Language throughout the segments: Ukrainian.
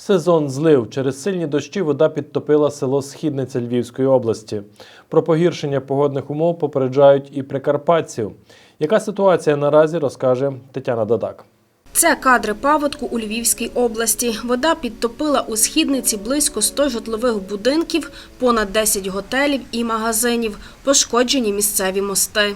Сезон злив. Через сильні дощі вода підтопила село Східниця Львівської області. Про погіршення погодних умов попереджають і прикарпатців. Яка ситуація наразі розкаже Тетяна Дадак. Це кадри паводку у Львівській області. Вода підтопила у східниці близько 100 житлових будинків, понад 10 готелів і магазинів. Пошкоджені місцеві мости.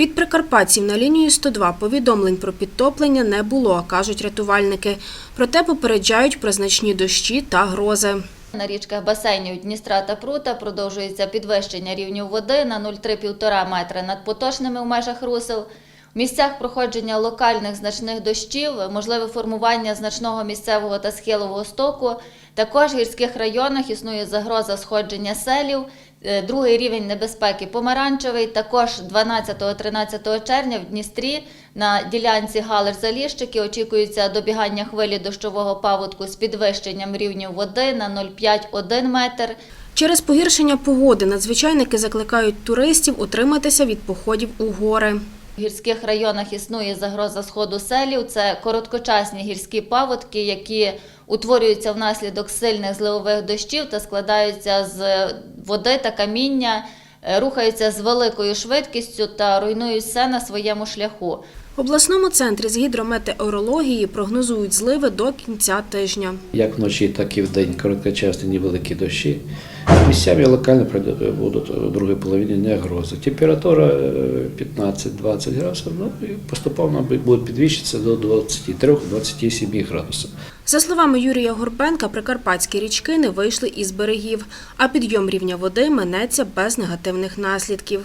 Від прикарпатців на лінію 102 повідомлень про підтоплення не було, кажуть рятувальники. Проте попереджають про значні дощі та грози. На річках басейнів Дністра та Прута продовжується підвищення рівню води на 0,3-1,5 метра над поточними в межах русел. В місцях проходження локальних значних дощів, можливе формування значного місцевого та схилового стоку. Також в гірських районах існує загроза сходження селів. Е, Другий рівень небезпеки помаранчевий. Також 12-13 червня в Дністрі на ділянці Галер-Заліщики очікується добігання хвилі дощового паводку з підвищенням рівню води на 0,5-1 метр. Через погіршення погоди надзвичайники закликають туристів утриматися від походів у гори. Гірських районах існує загроза сходу селів. Це короткочасні гірські паводки, які утворюються внаслідок сильних зливових дощів та складаються з води та каміння, е, рухаються з великою швидкістю та руйнують все на своєму шляху. В обласному центрі з гідрометеорології прогнозують зливи до кінця тижня. Як вночі, так і вдень короткочасні невеликі дощі. Місцями локально будуть у другій половині не грози. Температура е, 15-20 градусів, ну і поступовно буде підвищитися до 23-27 градусів. За словами Юрія Горбенка, прикарпатські річки не вийшли із берегів, а підйом рівня води минеться без негативних наслідків.